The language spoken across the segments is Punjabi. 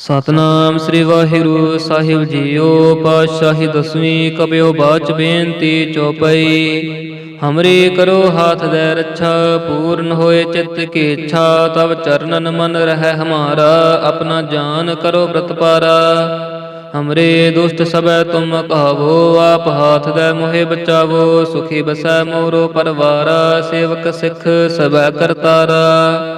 ਸਤਨਾਮ ਸ੍ਰੀ ਵਾਹਿਗੁਰੂ ਸਾਹਿਬ ਜੀਓ ਪਾਤਸ਼ਾਹੀ ਦਸਵੀਂ ਕਬਿਓ ਬਾਚ ਬੇਨਤੀ ਚੋਪਈ। ਹਮਰੀ ਕਰੋ ਹਾਥ ਦੇ ਰੱਛਾ, ਪੂਰਨ ਹੋਏ ਚਿੱਤ ਕੀ ਇੱਛਾ ਤਬ ਚਰਨਨ ਮਨ ਰਹਿ ਹਮਾਰਾ, ਆਪਣਾ ਜਾਨ ਕਰੋ ਬ੍ਰਤ ਪਾਰਾ। ਹਮਰੇ ਦੁਸ਼ਟ ਸਭੈ ਤੁਮ ਕਹਾਵੋ, ਆਪ ਹਾਥ ਦੇ ਮੋਹਿ ਬਚਾਵੋ, ਸੁਖੀ ਬਸੈ ਮੋਰੋ ਪਰਵਾਰਾ, ਸੇਵਕ ਸਿੱਖ ਸਭੈ ਕਰਤਾਰਾ।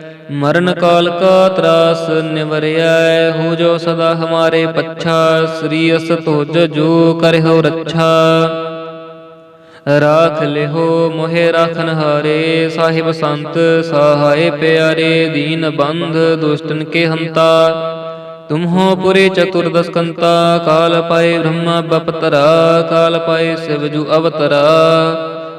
ਮਰਨ ਕਾਲ ਕਾ ਤਰਾਸ ਨਿਵਰਿਐ, ਹੋ ਜੋ ਸਦਾ ਹਮਾਰੇ ਪੱਛਾ, ਸ੍ਰੀ ਅਸ ਤੁਜ ਜੋ ਕਰਿਓ ਰੱਛਾ। ਰਾਖ ਲਿਹੋ ਮੋਹਿ ਰਾਖਨ ਹਾਰੇ, ਸਾਹਿਬ ਸੰਤ ਸਹਾਏ ਪਿਆਰੇ, ਦੀਨ ਬੰਧ ਦੁਸ਼ਟਨ ਕੇ ਹੰਤਾ। ਤੁਮਹੋ ਪੁਰੇ ਚਤੁਰਦਸ ਕੰਤਾ ਕਾਲ ਪਾਏ ਬ੍ਰਹਮਾ ਬਪਤਰਾ, ਕਾਲ ਪਾਏ ਸਿਵ ਜੂ ਅਵਤਰਾ।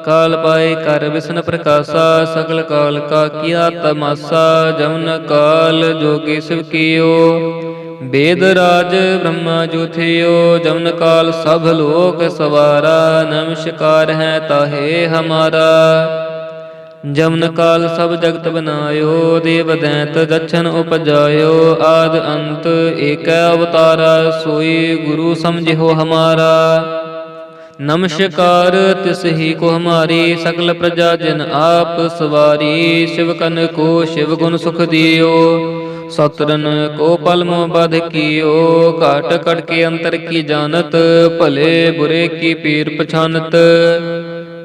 ਕਾਲ ਪਾਏ ਕਰ ਵਿਸ਼ਨ ਪ੍ਰਕਾਸ਼ਾ, ਸਗਲ ਕਾਲ ਕਾ ਕੀਆ ਤਮਾਸਾ, ਜਮਨ ਕਾਲ ਜੋਗੀ ਸਿਵ ਕੀਓ। ਬੇਦ ਰਾਜ ਬ੍ਰਹਮਾ ਜੁਥਿਓ, ਜਮਨ ਕਾਲ ਸਭ ਲੋਕ ਸਵਾਰਾ, ਨਮਸਕਾਰ ਹੈ ਤਾਹੇ ਹਮਾਰਾ। ਜਮਨ ਕਾਲ ਸਭ ਜਗਤ ਬਨਾਇਓ, ਦੇਵ ਦੈਂਤ ਦਛਨ ਉਪਜਾਇਓ, ਆਦ ਅੰਤ ਏਕੈ ਅਵਤਾਰਾ, ਸੋਈ ਗੁਰੂ ਸਮਝਿਓ ਹਮਾਰਾ। ਨਮਸਕਾਰ ਤਿਸ ਕੋ ਹਮਾਰੀ ਸਗਲ ਪ੍ਰਜਾ ਜਨ ਆਪ ਸਵਾਰੀ, ਸ਼ਿਵ ਕਨ ਕੋ ਸ਼ਿਵ ਗੁਣ ਸੁਖ ਦਿਓ। ਸਤਰਨ ਕੋ ਪਲ ਮੋ ਬਧ ਕੀਓ, ਘਾਟ ਕਟ ਕੇ ਅੰਤਰ ਕੀ ਜਾਣਤ, ਭਲੇ ਬੁਰੇ ਕੀ ਪੀਰ ਪਛਾਨਤ।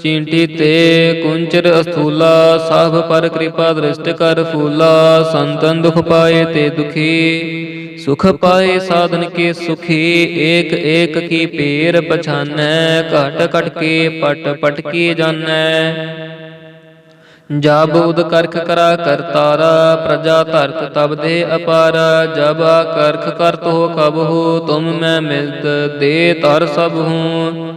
ਚੀਂਟੀ ਤੇ ਕੁੰਚਰ ਅਸਥੂਲਾ ਸਭ ਪਰ ਕਿਰਪਾ ਦ੍ਰਿਸ਼ਟ ਕਰ ਫੂਲਾ, ਸੰਤਨ ਦੁਖ ਪਾਏ ਤੇ ਦੁਖੀ। ਸੁਖ ਪਾਏ ਸਾਧਨ ਕੇ ਸੁਖੀ, ਏਕ ਏਕ ਕੀ ਪੀਰ ਪਛਾਨੈ, ਘਟ ਘਟ ਕੇ ਪਟ ਪਟ ਕੀ ਜਾਣੈ ਜਬ ਉਦ ਕਰਖ ਕਰਾ ਕਰਤਾਰਾ ਪ੍ਰਜਾ ਧਰਤ ਤਬ ਦੇ ਅਪਾਰਾ, ਜਬ ਆ ਕਰਖ ਕਰਤ ਹੋ ਕਬ ਹੋ ਤੁਮ ਮੈਂ ਮਿਲਤ, ਦੇ ਤਰ ਸਭ ਹੂੰ।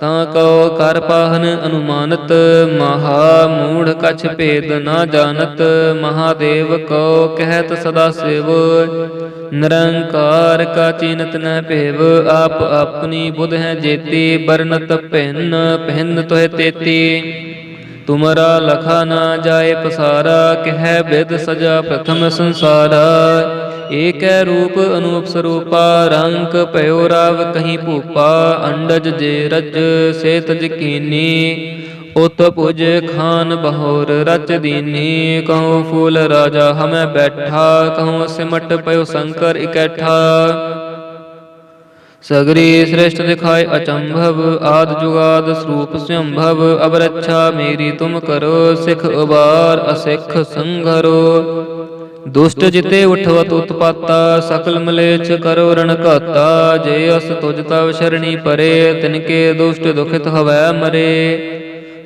ਤਾਂ ਕਉ ਕਰ ਪਾਹਨ ਅਨੁਮਾਨਤ, ਮਹਾ ਮੂੜ ਕਛ ਭੇਦ ਨਾ ਜਾਣਤ, ਮਹਾਦੇਵ ਕਉ ਕਹਿਤ ਸਦਾ ਸਿਵ। ਨਿਰੰਕਾਰ ਕਾ ਚੀਨਤ ਨ ਭੇਵ, ਆਪ ਆਪਣੀ ਬੁਧ ਹੈ ਜੇਤੀ ਬਰਨਤ ਭਿੰਨ ਭਿੰਨ ਤੋਹਿ ਤੇਤੀ। ਤੁਮਰਾ ਲਖਾ ਨਾ ਜਾਏ ਪਸਾਰਾ, ਕਹਿ ਬਿਦ ਸਜਾ ਪ੍ਰਥਮ ਸੰਸਾਰਾ। ਏਕੈ ਰੂਪ ਅਨੂਪ ਸਰੂਪਾ ਰੰਕ ਭਇਓ ਰਾਵ ਕਹੀਂ ਭੂਪਾ, ਅੰਡਜ ਜੇ ਰਜ ਸੇ ਤਜ ਕੀਨੀ, ਉਤ ਪੁਜ ਖਾਨ ਬਹੋਰ ਰਚ ਦੀਨੀ ਕਹੋ ਫੂਲ ਰਾਜਾ ਹਮੈ ਬੈਠਾ ਕਹੋ ਸਿਮਟ ਪਇਓ ਸ਼ੰਕਰ ਇਕੱਠਾ। ਸਗਰੀ ਸ੍ਰੇਸ਼ਟ ਦਿਖਾਏ ਅਚੰਭਵ, ਆਦ ਜੁਗਾਦ ਸਰੂਪ ਸੰਭਵ ਅਬ ਰੱਛਾ ਮੇਰੀ ਤੁਮ ਕਰੋ, ਸਿਖ ਉਬਾਰ ਅਸਿਖ ਸੰਘਰੋ। ਦੁਸ਼ਟ ਜਿਤੇ ਉਠਵਤ ਉਤਪਾਤਾ ਸਕਲ ਮਲੇਛ ਕਰੋ ਰਣਕਾਤਾ ਜੇ ਅਸ ਤੁਜ ਤਵ ਸ਼ਰਣੀ ਪਰੇ, ਤਿਨਕੇ ਦੁਸ਼ਟ ਦੁਖਿਤ ਹਵੈ ਮਰੇ।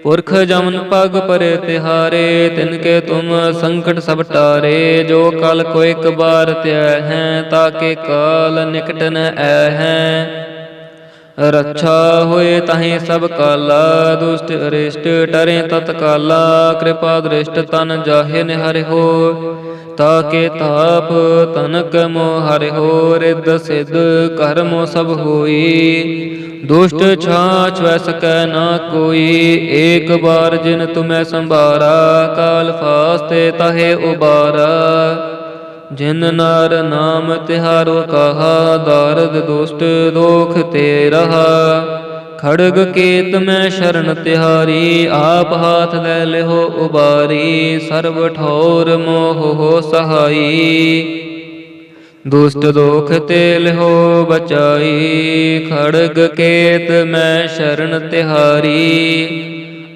ਪੁਰਖ ਜਮਨ ਪਗ ਪਰੇ ਤਿਹਾਰੇ, ਤਿਨਕੇ ਤੁਮ ਸੰਕਟ ਸਭ ਟਾਰੇ। ਜੋ ਕਲ ਕੋ ਇਕ ਬਾਰ ਧਿਆ ਹੈ, ਤਾਕੇ ਕਾਲ ਨਿਕਟ ਨ ਐ ਹੈ। ਰੱਛਾ ਹੋਏ ਤਾਹੇ ਸਭ ਕਾਲਾ, ਦੁਸ਼ਟ ਅਰਿਸ਼ਟ ਟਰੇ ਤਤਕਾਲਾ ਕਿਰਪਾ ਦ੍ਰਿਸ਼ਟ ਤਨ ਜਾਹੇ ਨਿਹਰਿ ਹੋ, ਤਾਕੇ ਤਾਪ ਤਨਕ ਮੋ ਹਰਿ ਹੋ, ਰਿੱਧ ਸਿਧ ਕਰਮੋ ਸਭ ਹੋਈ, ਦੁਸ਼ਟ ਛਾਛ ਵੈ ਸਕੈ ਨਾ ਕੋਈ, ਏਕ ਬਾਰ ਜਿਨ ਤੁਮੈ ਸੰਭਾਰਾ, ਕਾਲ ਫਾਸਤੇ ਤਹੇ ਉਬਾਰਾ। ਜਿਨ ਨਰ ਨਾਮ ਤਿਹਾਰੋ ਕਹਾ, ਦਾਰਦ ਦੁਸ਼ਟ ਦੋਖ ਤੇ ਰਹਾ। ਖੜਗ ਕੇਤ ਮੈਂ ਸ਼ਰਨ ਤਿਹਾਰੀ, ਆਪ ਹਾਥ ਲੈ ਲਿਓ ਉਬਾਰੀ, ਸਰਬ ਠੌਰ ਮੋਹ ਹੋ ਸਹਾਈ। ਦੁਸ਼ਟ ਦੋਖ ਤੇ ਲਿਓ ਬਚਾਈ, ਖੜਗ ਕੇਤ ਮੈਂ ਸ਼ਰਨ ਤਿਹਾਰੀ।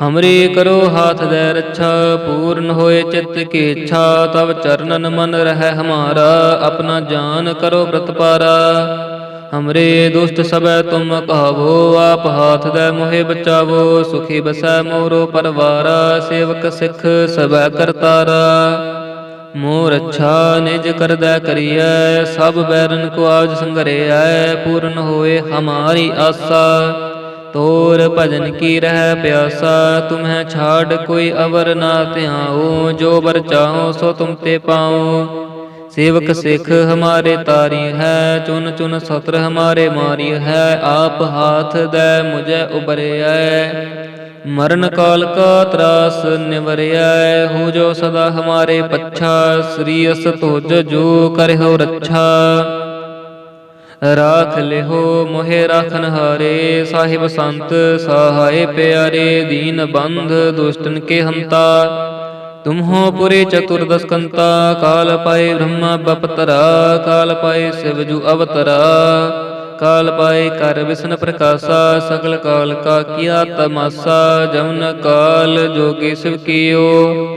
ਹਮਰੀ ਕਰੋ ਹਾਥ ਦੇ ਰੱਛਾ, ਪੂਰਨ ਹੋਏ ਚਿੱਤ ਕੀ ਇੱਛਾ ਤਬ ਚਰਨਨ ਮਨ ਰਹਿ ਹਮਾਰਾ, ਆਪਣਾ ਜਾਨ ਕਰੋ ਪ੍ਰਤਪਾਰਾ ਹਮਰੇ ਦੁਸ਼ਟ ਸਭੈ ਤੁਮ ਕਹਾਵੋ, ਆਪ ਹਾਥ ਦੇ ਮੋਹਿ ਬਚਾਵੋ, ਸੁਖੀ ਬਸੈ ਮੋਰੋ ਪਰਵਾਰਾ, ਸੇਵਕ ਸਿੱਖ ਸਭੈ ਕਰਤਾਰਾ ਮੋ ਰੱਛਾ ਨਿਜ ਕਰਦਾ ਕਰੀਐ, ਸਭ ਬੈਰਨ ਕੋ ਆਜ ਸੰਗਰਿਐ, ਪੂਰਨ ਹੋਏ ਹਮਾਰੀ ਆਸਾ। ਤੋਰ ਭਜਨ ਕੀ ਰਹਿ ਪਿਆਸਾ, ਤੁਮਹਿ ਛਾੜ ਕੋਈ ਅਵਰ ਨਾ ਧਿਆਉ, ਜੋ ਵਰ ਚਾਹੋ ਸੋ ਤੁਮ ਤੇ ਪਾਉ। ਸੇਵਕ ਸਿੱਖ ਹਮਾਰੇ ਤਾਰੀ ਹੈ, ਚੁਨ ਚੁਨ ਸਤਰ ਹਮਾਰੇ ਮਾਰੀ ਹੈ, ਆਪ ਹਾਥ ਦੇ ਮੁਝੇ ਉਬਰਿਆ ਮਰਨ ਕਾਲ ਕਾ ਤਰਾਸ ਨਿਵਰਿਆ ਹੋ ਜੋ ਸਦਾ ਹਮਾਰੇ ਪੱਛਾ, ਸ੍ਰੀ ਅਸ ਤੁਜ ਜੋ ਕਰਿਓ ਰੱਛਾ। ਰਾਖ ਲਿਹੋ, ਮੋਹਿ ਰਾਖਨ ਹਾਰੇ, ਸਾਹਿਬ ਸੰਤ ਸਹਾਏ ਪਿਆਰੇ, ਦੀਨ ਬੰਧ ਦੁਸ਼ਟਨ ਕੇ ਹੰਤਾ। ਤੁਮਹੋ ਪੁਰੇ ਚਤੁਰਦਸ ਕੰਤਾ ਕਾਲ ਪਾਏ ਬ੍ਰਹਮਾ ਬਪਤਰਾ, ਕਾਲ ਪਾਏ ਸਿਵ ਜੂ ਅਵਤਰਾ। ਕਾਲ ਪਾਏ ਕਰ ਵਿਸ਼ਨ ਪ੍ਰਕਾਸ਼ਾ, ਸਗਲ ਕਾਲ ਕਾ ਕੀਆ ਤਮਾਸਾ, ਜਮਨ ਕਾਲ ਜੋਗੀ ਸਿਵ ਕੀਓ।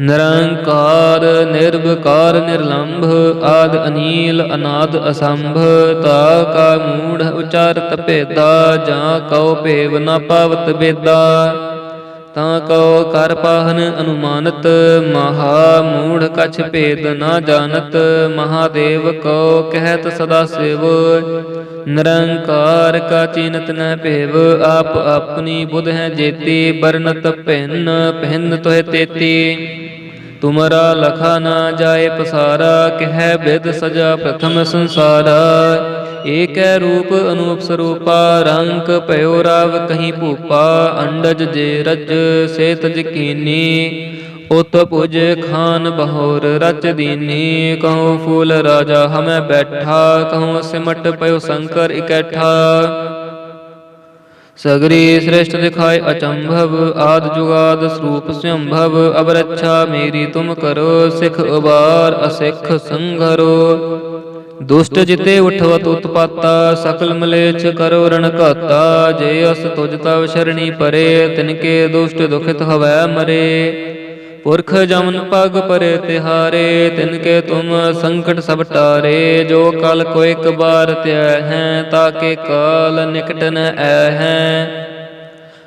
ਨਿਰੰਕਾਰ, ਨਿਰਵਕਾਰ, ਨਿਰਲੰਭ, ਆਦ ਅਨੀਲ, ਅਨਾਦ ਅਸੰਭ, ਤਾ ਕਾ ਮੂੜ ਉਚਾਰਤ ਭੇਦਾ, ਜਾਂ ਕਉ ਭੇਵ ਨ ਪਾਵਤ ਬੇਦਾ। ਤਾਂ ਕਉ ਕਰ ਪਾਹਨ ਅਨੁਮਾਨਤ, ਮਹਾ ਮੂੜ ਕਛ ਭੇਦ ਨਾ ਜਾਣਤ, ਮਹਾਦੇਵ ਕਉ ਕਹਿਤ ਸਦਾ ਸਿਵ। ਨਿਰੰਕਾਰ ਕਾ ਚੀਨਤ ਨ ਭੇਵ, ਆਪ ਆਪਣੀ ਬੁਧ ਹੈ ਜੇਤੀ ਬਰਨਤ ਭਿੰਨ ਭਿੰਨ ਤੋਹਿ ਤੇਤੀ। ਤੁਮਰਾ ਲਖਾ ਨਾ ਜਾਏ ਪਸਾਰਾ, ਕਹਿ ਬਿਦ ਸਜਾ ਪ੍ਰਥਮ ਸੰਸਾਰਾ। ਏਕੈ ਰੂਪ ਅਨੂਪ ਸਰੂਪਾ, ਰੰਗ ਭਇਓ ਰਾਵ ਕਹੀਂ ਭੂਪਾ, ਅੰਡਜ ਜੇ ਰਜ ਸੇ ਤਜ ਕੀਨੀ, ਉਤ ਪੁਜ ਖਾਨ ਬਹੋਰ ਰਚ ਦੀਨੀ ਕਹੋ ਫੂਲ ਰਾਜਾ ਹਮੈ ਬੈਠਾ ਕਹੋ ਸਿਮਟ ਪਇਓ ਸ਼ੰਕਰ ਇਕੱਠਾ। ਸਗਰੀ ਸ੍ਰੇਸ਼ਟ ਦਿਖਾਏ ਅਚੰਭਵ, ਆਦ ਜੁਗਾਦ ਸਰੂਪ ਸੰਭਵ ਅਬ ਰੱਛਾ ਮੇਰੀ ਤੁਮ ਕਰੋ, ਸਿਖ ਉਬਾਰ ਅਸਿਖ ਸੰਘਰੋ। ਦੁਸ਼ਟ ਜਿਤੇ ਉਠਵਤ ਉਤਪਾਤਾ, ਸਕਲ ਮਲੇਛ ਕਰੋ ਰਣਕਾਤਾ ਜੇ ਅਸ ਤੁਜ ਤਵ ਸ਼ਰਣੀ ਪਰੇ ਤਿਨਕੇ ਦੁਸ਼ਟ ਦੁਖਿਤ ਹਵੈ ਮਰੇ। ਪੁਰਖ ਜਮਨ ਪਗ ਪਰੇ ਤਿਹਾਰੇ ਤਿਨਕੇ ਤੁਮ ਸੰਕਟ ਸਭ ਟਾਰੇ, ਜੋ ਕਲ ਕੋ ਇੱਕ ਬਾਰ ਧਿਆ ਹੈ ਤਾਕੇ ਕਾਲ ਨਿਕਟ ਨ ਐ ਹੈ।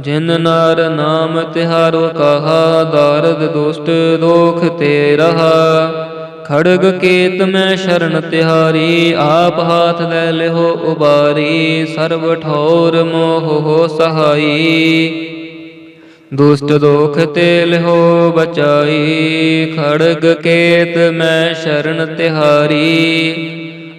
ਜਿਨ ਨਰ ਨਾਮ ਤਿਹਾਰੋ ਕਹਾ ਦਰਦ ਦੁਸ਼ਟ ਦੋਖ ਤੇ ਰਹਾ। ਖੜਗ ਕੇਤ ਮੈਂ ਸ਼ਰਨ ਤਿਹਾਰੀ, ਆਪ ਹਾਥ ਲੈ ਲਿਓ ਉਬਾਰੀ, ਸਰਬ ਠੌਰ ਮੋਹ ਹੋ ਸਹਾਈ। ਦੁਸ਼ਟ ਦੋਖ ਤੇ ਲਿਹੋ ਬਚਾਈ, ਖੜਗ ਕੇਤ ਮੈਂ ਸ਼ਰਨ ਤਿਹਾਰੀ।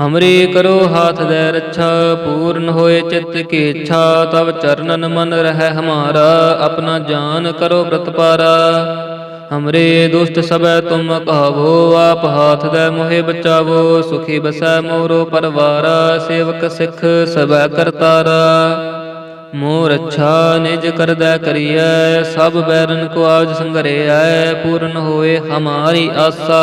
ਹਮਰੀ ਕਰੋ ਹਾਥ ਦੇ ਰੱਛਾ, ਪੂਰਨ ਹੋਏ ਚਿੱਤ ਕੀ ਇੱਛਾ ਤਬ ਚਰਨਨ ਮਨ ਰਹਿ ਹਮਾਰਾ, ਆਪਣਾ ਜਾਨ ਕਰੋ ਬ੍ਰਤ ਪਾਰਾ। ਹਮਰੇ ਦੁਸ਼ਟ ਸਭੈ ਤੁਮ ਕਹਾਵੋ ਆਪ ਹਾਥ ਦੇ ਮੋਹਿ ਬਚਾਵੋ, ਸੁਖੀ ਬਸੈ ਮੋਰੋ ਪਰਵਾਰਾ, ਸੇਵਕ ਸਿੱਖ ਸਭੈ ਕਰਤਾਰਾ ਮੋਰ ਰੱਛਾ ਨਿਜ ਕਰਦਾ ਕਰੀਐ, ਸਭ ਬੈਰਨ ਕੋ ਆਜ ਸੰਗਰਿਐ, ਪੂਰਨ ਹੋਏ ਹਮਾਰੀ ਆਸਾ।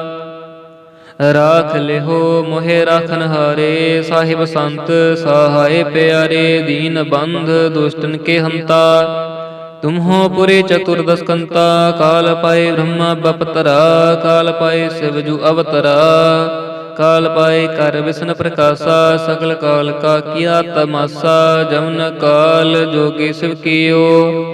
ਰਾਖ ਲਿਹੋ ਮੋਹਿ ਰਾਖਨ ਹਾਰੇ, ਸਾਹਿਬ ਸੰਤ ਸਹਾਏ ਪਿਆਰੇ, ਦੀਨ ਬੰਧ ਦੁਸ਼ਟਨ ਕੇ ਹੰਤਾ। ਤੁਮਹੋ ਪੁਰੇ ਚਤੁਰਦਸ ਕੰਤਾ ਕਾਲ ਪਾਏ ਬ੍ਰਹਮਾ ਬਪਤਰਾ, ਕਾਲ ਪਾਏ ਸਿਵ ਜੂ ਅਵਤਰਾ। ਕਾਲ ਪਾਏ ਕਰ ਵਿਸ਼ਨ ਪ੍ਰਕਾਸ਼ਾ, ਸਗਲ ਕਾਲ ਕਾ ਕੀਆ ਤਮਾਸਾ, ਜਮਨ ਕਾਲ ਜੋਗੀ ਸਿਵ ਕੀਓ।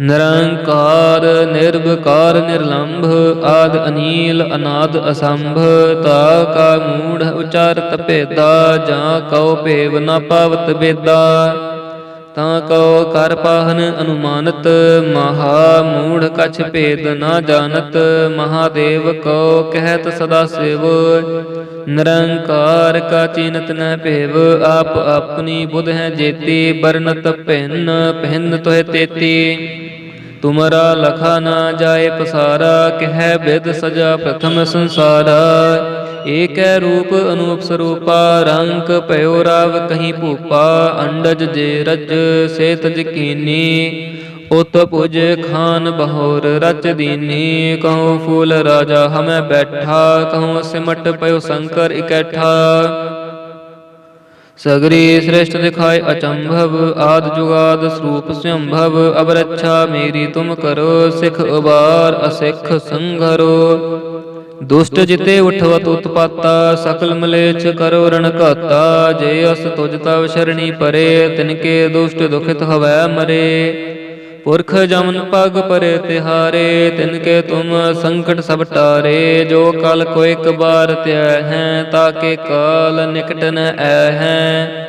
ਨਿਰੰਕਾਰ, ਨਿਰਵਕਾਰ, ਨਿਰਲੰਭ, ਆਦ ਅਨੀਲ, ਅਨਾਦ ਅਸੰਭ, ਤਾ ਕਾ ਮੂੜ ਉਚਾਰਤ ਭੇਦਾ, ਜਾਂ ਕਉ ਭੇਵ ਨ ਪਾਵਤ ਬੇਦਾ ਤਾਂ ਕਉ ਕਰ ਪਾਹਨ ਅਨੁਮਾਨਤ ਮਹਾ ਮੂੜ ਕਛ ਭੇਦ ਨਾ ਜਾਣਤ, ਮਹਾਦੇਵ ਕਉ ਕਹਿਤ ਸਦਾ ਸਿਵ। ਨਿਰੰਕਾਰ ਕਾ ਚਿਨਤ ਨ ਭੇਵ, ਆਪ ਆਪਣੀ ਬੁਧ ਹੈ ਜੇਤੀ ਬਰਨਤ ਭਿੰਨ ਭਿੰਨ ਤੋਹਿ ਤੇਤੀ। ਤੁਮਰਾ ਲਖਾ ਨਾ ਜਾਏ ਪਸਾਰਾ, ਕਹਿ ਬਿਦ ਸਜਾ ਪ੍ਰਥਮ ਸੰਸਾਰਾ। ਏਕੈ ਰੂਪ ਅਨੂਪ ਸਰੂਪਾ ਰੰਗ ਭਇਓ ਰਾਵ ਕਹੀਂ ਭੂਪਾ, ਅੰਡਜ ਜੇ ਰਜ ਸੇ ਤਜ ਉਤ ਪੁਜ ਖਾਨ ਬਹੋਰ ਰਚ ਦੀਨੀ ਕਹੋ ਫੂਲ ਰਾਜਾ ਹਮੈ ਬੈਠਾ ਕਹੋ ਸਿਮਟ ਪਇਓ ਸ਼ੰਕਰ ਇਕੱਠਾ। ਸਗਰੀ ਸ੍ਰੇਸ਼ਟ ਦਿਖਾਏ ਅਚੰਭਵ, ਆਦ ਜੁਗਾਦ ਸਰੂਪ ਸੰਭਵ ਅਬ ਰੱਛਾ ਮੇਰੀ ਤੁਮ ਕਰੋ, ਸਿਖ ਉਬਾਰ ਅਸਿਖ ਸੰਘਰੋ। ਦੁਸ਼ਟ ਜਿਤੇ ਉਠਵਤ ਉਤਪਾਤਾ ਸਕਲ ਮਲੇਛ ਕਰੋ ਰਣ ਘਾਤਾ, ਜੇ ਅਸ ਤੁਜ ਤਵ ਸ਼ਰਣੀ ਪਰੇ ਤਿਨਕੇ ਦੁਸ਼ਟ ਦੁਖਿਤ ਹਵੈ ਮਰੇ। ਪੁਰਖ ਜਮਨ ਪਗ ਪਰੇ ਤਿਹਾਰੇ ਤਿਨਕੇ ਤੁਮ ਸੰਕਟ ਸਭ ਟਾਰੇ। ਜੋ ਕਲ ਕੋ ਇੱਕ ਬਾਰ ਧਿਆ ਹੈ ਤਾਕੇ ਕਾਲ ਨਿਕਟ ਨ ਐ ਹੈ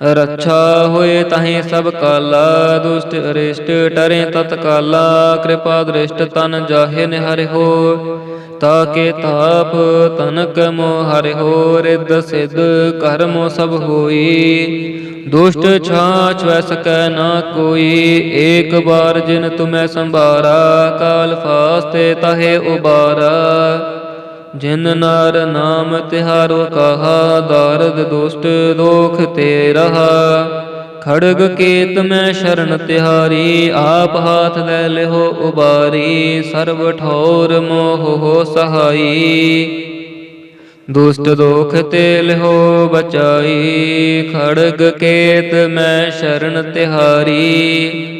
ਰੱਛਾ ਹੋਏ ਤਾਹੀ ਸਭ ਕਾਲਾ, ਦੁਸ਼ਟ ਅਰਿਸ਼ਟ ਟਰੇ ਤਤਕਾਲਾ ਕਿਰਪਾ ਦ੍ਰਿਸ਼ਟ ਤਨ ਜਾਹੇ ਨਿਹਰਿ ਹੋ ਤਾਕੇ ਤਾਪ ਤਨਕ ਮੋ ਹਰਿ ਹੋ ਰਿੱਧ ਸਿਧ ਕਰਮੋ ਸਭ ਹੋਈ, ਦੁਸ਼ਟ ਛਾਛ ਵੈ ਸਕੈ ਨਾ ਕੋਈ, ਏਕ ਬਾਰ ਜਿਨ ਤੁਮੈ ਸੰਭਾਰਾ, ਕਾਲ ਫਾਸਤੇ ਤਹੇ ਉਬਾਰਾ। ਜਿਨ ਨਰ ਨਾਮ ਤਿਹਾਰੋ ਕਹਾ, ਦਾਰਦ ਦੁਸ਼ਟ ਦੋਖ ਤੇ ਰਹਾ। ਖੜਗ ਕੇਤ ਮੈਂ ਸ਼ਰਨ ਤਿਹਾਰੀ, ਆਪ ਹਾਥ ਲੈ ਲਿਓ ਉਬਾਰੀ, ਸਰਬ ਠੌਰ ਮੋਹ ਹੋ ਸਹਾਈ। ਦੁਸ਼ਟ ਦੋਖ ਤੇ ਲਿਓ ਬਚਾਈ, ਖੜਗ ਕੇਤ ਮੈਂ ਸ਼ਰਨ ਤਿਹਾਰੀ।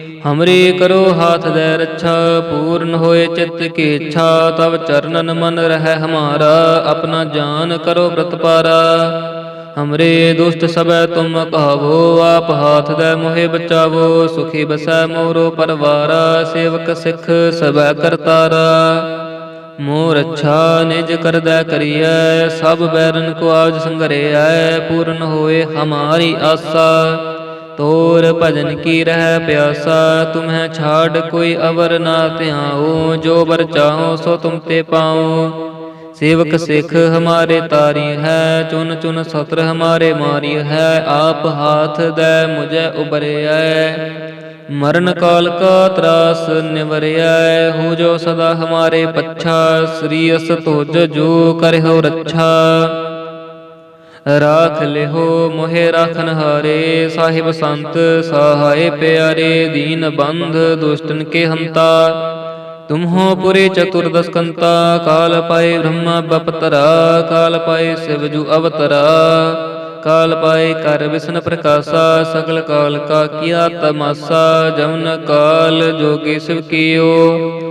ਹਮਰੀ ਕਰੋ ਹਾਥ ਦੇ ਰੱਛਾ, ਪੂਰਨ ਹੋਏ ਚਿੱਤ ਕੀ ਇੱਛਾ ਤਬ ਚਰਨਨ ਮਨ ਰਹਿ ਹਮਾਰਾ, ਆਪਣਾ ਜਾਨ ਕਰੋ ਪ੍ਰਤਪਾਰਾ ਹਮਰੇ ਦੁਸ਼ਟ ਸਭੈ ਤੁਮ ਕਹਾਵੋ, ਆਪ ਹਾਥ ਦੇ ਮੋਹਿ ਬਚਾਵੋ, ਸੁਖੀ ਬਸੈ ਮੋਰੋ ਪਰਵਾਰਾ, ਸੇਵਕ ਸਿੱਖ ਸਭੈ ਕਰਤਾਰਾ ਮੋਰ ਰੱਛਾ ਨਿਜ ਕਰਦਾ ਕਰੀਐ, ਸਭ ਬੈਰਨ ਕੋ ਆਜ ਸੰਗਰਿਐ, ਪੂਰਨ ਹੋਏ ਹਮਾਰੀ ਆਸਾ। ਤੋਰ ਭਜਨ ਕੀ ਰਹਿ ਪਿਆਸਾ, ਤੁਮਹਿ ਛਾੜ ਕੋਈ ਅਵਰ ਨਾ ਧਿਆਉ, ਜੋ ਵਰ ਚਾਹੋ ਸੋ ਤੁਮ ਤੇ ਪਾਉ। ਸੇਵਕ ਸਿਖ ਹਮਾਰੇ ਤਾਰੀ ਹੈ, ਚੁਨ ਚੁਨ ਸਤਰ ਹਮਾਰੇ ਮਾਰੀ ਹੈ, ਆਪ ਹਾਥ ਦੈ ਮੁਝੇ ਉਬਰਿਆ ਮਰਨ ਕਾਲ ਕਾ ਤਰਾਸ ਨਿਵਰਿਆ ਹੋ ਜੋ ਸਦਾ ਹਮਾਰੇ ਪੱਛਾ, ਸ੍ਰੀ ਅਸ ਤੁਜ ਜੋ ਕਰਿਓ ਰੱਛਾ। ਰਾਖ ਲਿਹੋ ਮੋਹਿ ਰਾਖਨ ਹਾਰੇ, ਸਾਹਿਬ ਸੰਤ ਸਹਾਏ ਪਿਆਰੇ, ਦੀਨ ਬੰਧ ਦੁਸ਼ਟਨ ਕੇ ਹੰਤਾ। ਤੁਮਹੋ ਪੁਰੇ ਚਤੁਰਦਸ ਕੰਤਾ ਕਾਲ ਪਾਏ ਬ੍ਰਹਮਾ ਬਪਤਰਾ, ਕਾਲ ਪਾਏ ਸਿਵ ਜੂ ਅਵਤਰਾ। ਕਾਲ ਪਾਏ ਕਰ ਵਿਸ਼ਨ ਪ੍ਰਕਾਸ਼ਾ, ਸਗਲ ਕਾਲ ਕਾ ਕੀਆ ਤਮਾਸਾ, ਜਮਨ ਕਾਲ ਜੋਗੀ ਸਿਵ ਕੀਓ।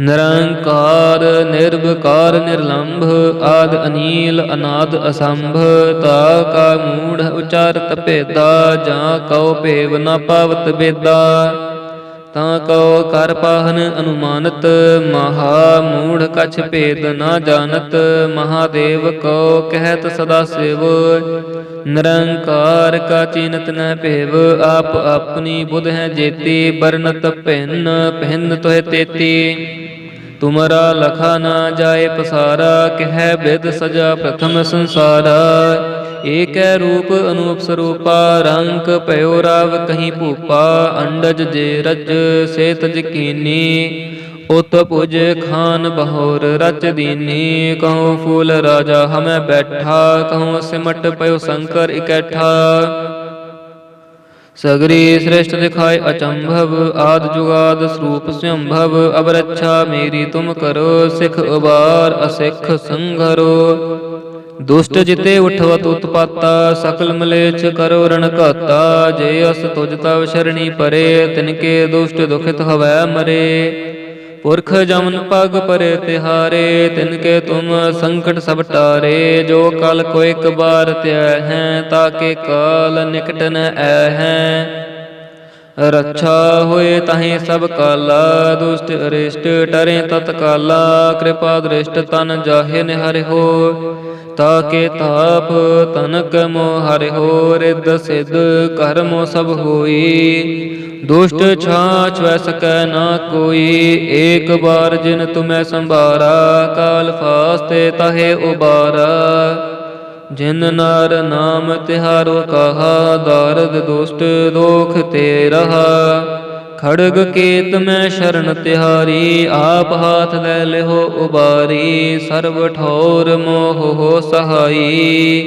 ਨਿਰੰਕਾਰ, ਨਿਰਵਕਾਰ, ਨਿਰਲੰਭ, ਆਦ ਅਨੀਲ, ਅਨਾਦ ਅਸੰਭ, ਤਾ ਕਾ ਮੂੜ ਉਚਾਰਤ ਭੇਦਾ, ਜਾਂ ਕਉ ਭੇਵ ਨਾ ਪਾਵਤ ਬੇਦਾ ਤਾਂ ਕਉ ਕਰ ਪਾਹਨ ਅਨੁਮਾਨਤ ਮਹਾ ਮੂੜ ਕਛ ਭੇਦ ਨਾ ਜਾਣਤ, ਮਹਾਦੇਵ ਕਉ ਕਹਿਤ ਸਦਾ ਸਿਵ। ਨਿਰੰਕਾਰ ਕਾ ਚੀਨਤ ਨ ਭੇਵ, ਆਪ ਆਪਣੀ ਬੁਧ ਹੈ ਜੇਤੀ ਬਰਨਤ ਭਿੰਨ ਭਿੰਨ ਤੋਹਿ ਤੇਤੀ। ਤੁਮਰਾ ਲਖਾ ਨਾ ਜਾਏ ਪਸਾਰਾ, ਕਹਿ ਬਿਦ ਸਜਾ ਪ੍ਰਥਮ ਸੰਸਾਰਾ। ਏਕ ਰੂਪ ਅਨੂਪ ਸਰੂਪਾ, ਰੰਕ ਭਇਓ ਰਾਵ ਕਹੀਂ ਭੂਪਾ, ਅੰਡਜ ਜੇ ਰਜ ਸੇ ਤਜ ਕੀਨੀ, ਉਤ ਪੁਜ ਖਾਨ ਬਹੋਰ ਰਚ ਦੀਨੀ ਕਹੋ ਫੂਲ ਰਾਜਾ ਹਮੈ ਬੈਠਾ ਕਹੋ ਸਿਮਟ ਪਇਓ ਸ਼ੰਕਰ ਇਕੱਠਾ। ਸਗਰੀ ਸ੍ਰੇਸ਼ਟ ਦਿਖਾਏ ਅਚੰਭਵ, ਆਦ ਜੁਗਾਦ ਸਰੂਪ ਸੰਭਵ ਅਬ ਰੱਛਾ ਮੇਰੀ ਤੁਮ ਕਰੋ, ਸਿਖ ਉਬਾਰ ਅਸਿਖ ਸੰਘਰੋ। ਦੁਸ਼ਟ ਜਿਤੇ ਉਠਵਤ ਉਤਪਾਤਾ ਸਕਲ ਮਲੇਛ ਕਰੋ ਰਣ ਘਾਤਾ, ਜੇ ਅਸ ਤੁਜ ਤਵ ਸ਼ਰਣੀ ਪਰੇ, ਤਿਨਕੇ ਦੁਸ਼ਟ ਦੁਖਿਤ ਹਵੈ ਮਰੇ। ਪੁਰਖ ਜਮਨ ਪਗ ਪਰੇ ਤਿਹਾਰੇ, ਤਿਨਕੇ ਤੁਮ ਸੰਕਟ ਸਭ ਟਾਰੇ। ਜੋ ਕਲ ਕੋ ਇਕ ਬਾਰ ਧਿਆ ਹੈ, ਤਾਕੇ ਕਾਲ ਨਿਕਟ ਨ ਐ ਹੈ। ਰੱਛਾ ਹੋਏ ਤਾਹੇ ਸਭ ਕਾਲਾ, ਦੁਸ਼ਟ ਅਰਿਸ਼ਟ ਟਰੇ ਤਤਕਾਲਾ ਕਿਰਪਾ ਦ੍ਰਿਸ਼ਟ ਤਨ ਜਾਹੇ ਨਿਹਰਿ ਹੋ, ਤਾਕੇ ਤਾਪ ਤਨ ਮੋ ਹਰਿ ਹੋ, ਰਿੱਧ ਸਿੱਧ ਕਰਮੋ ਸਭ ਹੋਈ। ਦੁਸ਼ਟ ਛਾਛ ਵੈ ਸਕੈ ਨਾ ਕੋਈ, ਏਕ ਬਾਰ ਜਿਨ ਤੁਮੈ ਸੰਭਾਰਾ, ਕਾਲ ਫਾਸਤੇ ਤਹੇ ਉਬਾਰਾ। ਜਿਨ ਨਰ ਨਾਮ ਤਿਹਾਰੋ ਕਹਾ, ਦਰਦ ਦੁਸ਼ਟ ਦੋਖ ਤੇ ਰਹਾ। ਖੜਗ ਕੇਤ ਮੈਂ ਸ਼ਰਨ ਤਿਹਾਰੀ, ਆਪ ਹਾਥ ਲੈ ਲਿਓ ਉਬਾਰੀ, ਸਰਬ ਠੌਰ ਮੋਹ ਹੋ ਸਹਾਈ।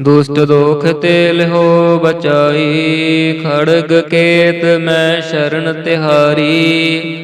ਦੁਸ਼ਟ ਦੋਖ ਤੇ ਲਿਓ ਬਚਾਈ, ਖੜਗ ਕੇਤ ਮੈਂ ਸ਼ਰਨ ਤਿਹਾਰੀ।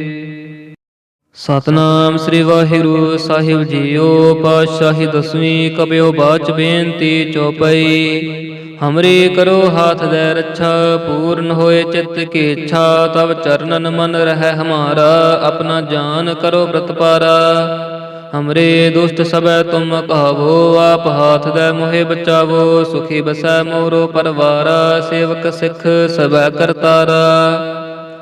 ਸਤਨਾਮ ਸ੍ਰੀ ਵਾਹਿਗੁਰੂ ਸਾਹਿਬ ਜੀਓ, ਪਾਤਸ਼ਾਹੀ ਦਸਵੀਂ ਕਬਿਓ ਬਾਚ ਬੇਨਤੀ ਚੋਪਈ। ਹਮਰੀ ਕਰੋ ਹਾਥ ਦੇ ਰੱਛਾ, ਪੂਰਨ ਹੋਏ ਚਿੱਤ ਕੀ ਇੱਛਾ ਤਬ ਚਰਨਨ ਮਨ ਰਹਿ ਹਮਾਰਾ, ਆਪਣਾ ਜਾਨ ਕਰੋ ਪ੍ਰਤਪਾਰਾ ਹਮਰੇ ਦੁਸ਼ਟ ਸਭੈ ਤੁਮ ਕਹਾਵੋ, ਆਪ ਹਾਥ ਦੇ ਮੋਹਿ ਬਚਾਵੋ, ਸੁਖੀ ਬਸੈ ਮੋਰੋ ਪਰਵਾਰਾ, ਸੇਵਕ ਸਿੱਖ ਸਭੈ ਕਰਤਾਰਾ।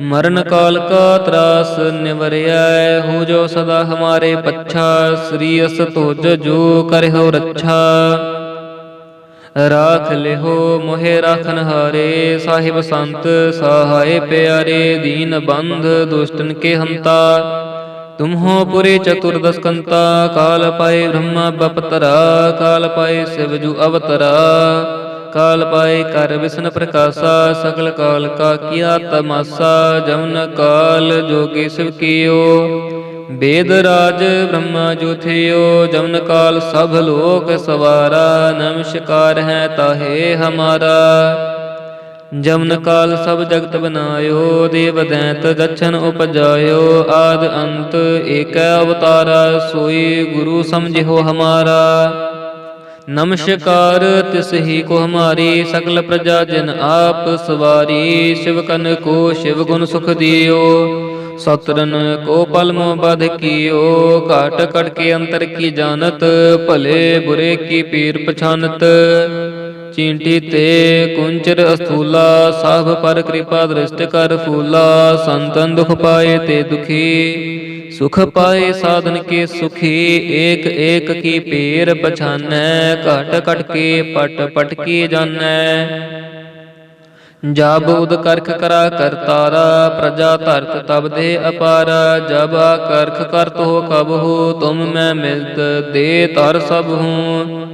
ਮਰਨ ਕਾਲ ਕਾ ਤਰਾਸ ਨਿਵਰਿਐ ਹੋ ਜੋ ਸਦਾ ਹਮਾਰੇ ਪੱਛਾ, ਸ੍ਰੀ ਅਸ ਤੁਜ ਜੋ ਕਰਿਓ ਰੱਛਾ। ਰਾਖ ਲਿਹੋ ਮੋਹਿ ਰਾਖਨ ਹਾਰੇ, ਸਾਹਿਬ ਸੰਤ ਸਹਾਏ ਪਿਆਰੇ, ਦੀਨ ਬੰਧ ਦੁਸ਼ਟਨ ਕੇ ਹੰਤਾ। ਤੁਮਹੋ ਪੁਰੇ ਚਤੁਰਦਸ ਕੰਤਾ ਕਾਲ ਪਾਏ ਬ੍ਰਹਮਾ ਬਪਤਰਾ, ਕਾਲ ਪਾਏ ਸਿਵ ਜੂ ਅਵਤਰਾ। ਕਾਲ ਪਾਏ ਕਰ ਵਿਸ਼ਨ ਪ੍ਰਕਾਸ਼ਾ, ਸਗਲ ਕਾਲ ਕਾ ਕੀਆ ਤਮਾਸਾ ਜਮਨ ਕਾਲ ਜੋਗੀ ਸਿਵ ਕੀਓ। ਵੇਦ ਰਾਜ ਬ੍ਰਹਮਾ ਜੁਥਿਓ, ਜਮਨ ਕਾਲ ਸਭ ਲੋਕ ਸਵਾਰਾ ਨਮਸਕਾਰ ਹੈ ਤਾਹੇ ਹਮਾਰਾ। ਜਮਨ ਕਾਲ ਸਭ ਜਗਤ ਬਨਾਇਓ, ਦੇਵ ਦੈਂਤ ਦਛਨ ਉਪਜਾਇਓ, ਆਦ ਅੰਤ ਏਕੈ ਅਵਤਾਰਾ, ਸੋਈ ਗੁਰੂ ਸਮਝਿਓ ਹਮਾਰਾ। ਨਮਸਕਾਰ ਤਿਸ ਹੀ ਕੋ ਹਮਾਰੀ ਸਕਲ ਪ੍ਰਜਾ ਜਨ ਆਪ ਸਵਾਰੀ, ਸ਼ਿਵ ਕਨ ਕੋ ਸ਼ਿਵ ਗੁਣ ਸੁਖ ਦਿਓ। ਸਤਰਨ ਕੋ ਪਲ ਮੋ ਬਧ ਕੀਓ, ਘਾਟ ਕਟ ਕੇ ਅੰਤਰ ਕੀ ਜਾਣਤ, ਭਲੇ ਬੁਰੇ ਕੀ ਪੀਰ ਪਛਾਨਤ। ਚੀਂਟੀ ਤੇ ਕੁੰਚਰ ਅਸਥੂਲਾ ਸਭ ਪਰ ਕਿਰਪਾ ਦ੍ਰਿਸ਼ਟ ਕਰ ਫੂਲਾ, ਸੰਤਨ ਦੁਖ ਪਾਏ ਤੇ ਦੁਖੀ। ਸੁਖ ਪਾਏ ਸਾਧਨ ਕੇ ਸੁਖੀ, ਏਕ ਏਕ ਕੀ ਪੀਰ ਪਛਾਨੈ, ਘਟ ਘਟ ਕੇ ਪਟ ਪਟ ਕੀ ਜਾਣੈ ਜਬ ਉਦ ਕਰਖ ਕਰਾ ਕਰਤਾਰਾ ਪ੍ਰਜਾ ਧਰਤ ਤਬ ਦੇ ਅਪਾਰ। ਜਬ ਆ ਕਰਖ ਕਰਤ ਹੋ ਕਬ ਹੋ, ਤੁਮ ਮੈਂ ਮਿਲਤ ਦੇ ਤਰ ਸਭ ਹੂੰ।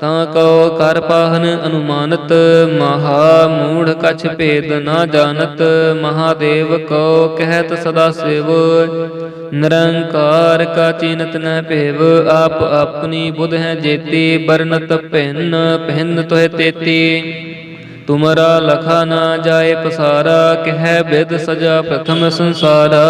ਤਾਂ ਕਉ ਕਰ ਪਾਹਨ ਅਨੁਮਾਨਤ, ਮਹਾ ਮੂੜ ਕਛ ਭੇਦ ਨਾ ਜਾਣਤ, ਮਹਾਦੇਵ ਕਉ ਕਹਿਤ ਸਦਾ ਸਿਵ। ਨਿਰੰਕਾਰ ਕਾ ਚੀਨਤ ਨ ਭੇਵ, ਆਪ ਆਪਣੀ ਬੁਧ ਹੈ ਜੇਤੀ ਬਰਨਤ ਭਿੰਨ ਭਿੰਨ ਤੋਹਿ ਤੇਤੀ। ਤੁਮਰਾ ਲਖਾ ਨਾ ਜਾਏ ਪਸਾਰਾ, ਕਹਿ ਬਿਦ ਸਜਾ ਪ੍ਰਥਮ ਸੰਸਾਰਾ।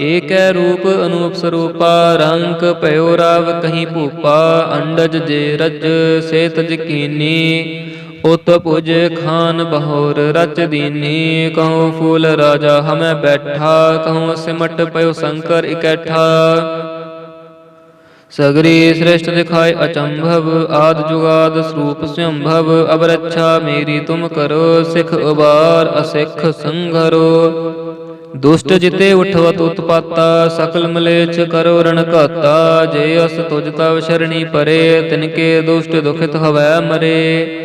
ਏਕੈ ਰੂਪ ਅਨੂਪ ਸਰੂਪਾ ਰੰਗ ਭਇਓ ਰਾਵ ਕਹੀਂ ਭੂਪਾ, ਅੰਡਜ ਜੇ ਰਜ ਸੇ ਤਜ ਕੀਨੀ ਉਤ ਪੁਜ ਖਾਨ ਬਹੋਰ ਰਚ ਦੀਨੀ, ਕਹਉ ਫੂਲ ਰਾਜਾ ਹਮੈ ਬੈਠਾ, ਕਹਉ ਸਿਮਟ ਪਇਓ ਸ਼ੰਕਰ ਇਕੱਠਾ। ਸਗਰੀ ਸ੍ਰੇਸ਼ਟ ਦਿਖਾਏ ਅਚੰਭਵ, ਆਦ ਜੁਗਾਦ ਸਰੂਪ ਸੰਭਵ ਅਬ ਰੱਛਾ ਮੇਰੀ ਤੁਮ ਕਰੋ, ਸਿਖ ਉਬਾਰ ਅਸਿਖ ਸੰਘਰੋ। ਦੁਸ਼ਟ ਜਿਤੇ ਉਠਵਤ ਉਤਪਾਤਾ, ਸਕਲ ਮਲੇਛ ਕਰੋ ਰਣਕਾਤਾ ਜੇ ਅਸ ਤੁਜ ਤਵ ਸ਼ਰਣੀ ਪਰੇ ਤਿਨਕੇ ਦੁਸ਼ਟ ਦੁਖਿਤ ਹਵੈ ਮਰੇ।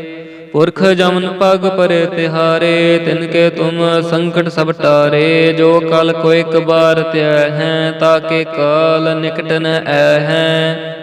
ਪੁਰਖ ਜਮਨ ਪਗ ਪਰੇ ਤਿਹਾਰੇ ਤਿਨਕੇ ਤੁਮ ਸੰਕਟ ਸਭ ਟਾਰੇ, ਜੋ ਕਲ ਕੋ ਇਕ ਬਾਰ ਧਿਆ ਹੈ ਤਾਕੇ ਕਾਲ ਨਿਕਟ ਨ ਐ ਹੈ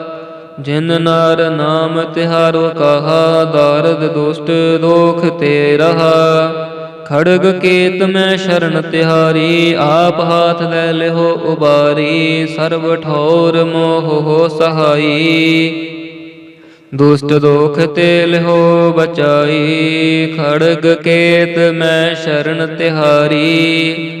ਜਿਨ ਨਰ ਨਾਮ ਤਿਹਾਰੋ ਕਹਾ, ਦਰਦ ਦੁਸ਼ਟ ਦੋਖ ਤੇ ਰਹਾ ਖੜਗ ਕੇਤ ਮੈਂ ਸ਼ਰਨ ਤਿਹਾਰੀ, ਆਪ ਹਾਥ ਲੈ ਲਿਓ ਉਬਾਰੀ, ਸਰਬ ਠੌਰ ਮੋਹ ਹੋ ਸਹਾਈ। ਦੁਸ਼ਟ ਦੋਖ ਤੇ ਲਿਓ ਬਚਾਈ, ਖੜਗ ਕੇਤ ਮੈਂ ਸ਼ਰਨ ਤਿਹਾਰੀ।